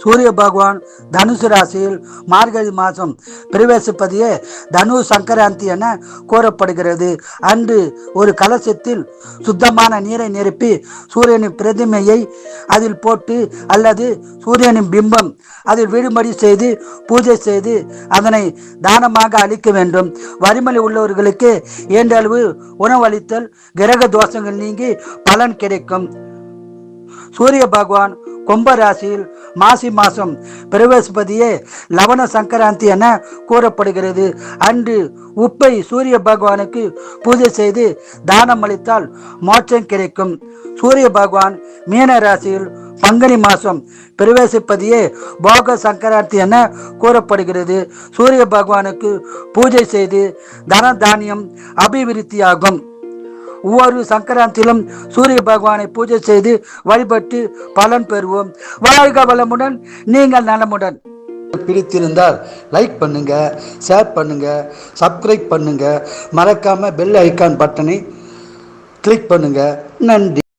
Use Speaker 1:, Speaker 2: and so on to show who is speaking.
Speaker 1: சூரிய பகவான் தனுசு ராசியில் மார்கழி மாதம் பிரவேசிப்பதையே தனு சங்கராந்தி என கூறப்படுகிறது. அன்று ஒரு கலசத்தில் சுத்தமான நீரை நிரப்பி சூரியனின் பிரதிமையை அதில் போட்டு அல்லது சூரியனின் பிம்பம் அதில் விடுமடி செய்து பூஜை செய்து அதனை தானமாக அளிக்க வேண்டும். வறுமலை உள்ளவர்களுக்கு இயன்றளவு உணவளித்தல் கிரக தோஷங்கள் நீங்கி பலன் கிடைக்கும். சூரிய பகவான் கும்ப ராசியில் மாசி மாசம் பிரவேசிப்பதியே லவண சங்கராந்தி என கூறப்படுகிறது. அன்று உப்பை சூரிய பகவானுக்கு பூஜை செய்து தானம் அளித்தால் மோட்சம் கிடைக்கும். சூரிய பகவான் மீன ராசியில் பங்குனி மாசம் பிரவேசிப்பதியே போக சங்கராந்தி என கூறப்படுகிறது. சூரிய பகவானுக்கு பூஜை செய்து தன தானியம் அபிவிருத்தியாகும். ஒவ்வொரு சங்கராந்தியிலும் சூரிய பகவானை பூஜை செய்து வழிபட்டு பலன் பெறுவோம். வாழ்க வளமுடன் நீங்கள் நலமுடன். பிடித்திருந்தால் லைக் பண்ணுங்க ஷேர் பண்ணுங்க சப்ஸ்கிரைப் பண்ணுங்க. மறக்காம பெல் ஐக்கான் பட்டனை கிளிக் பண்ணுங்க. நன்றி.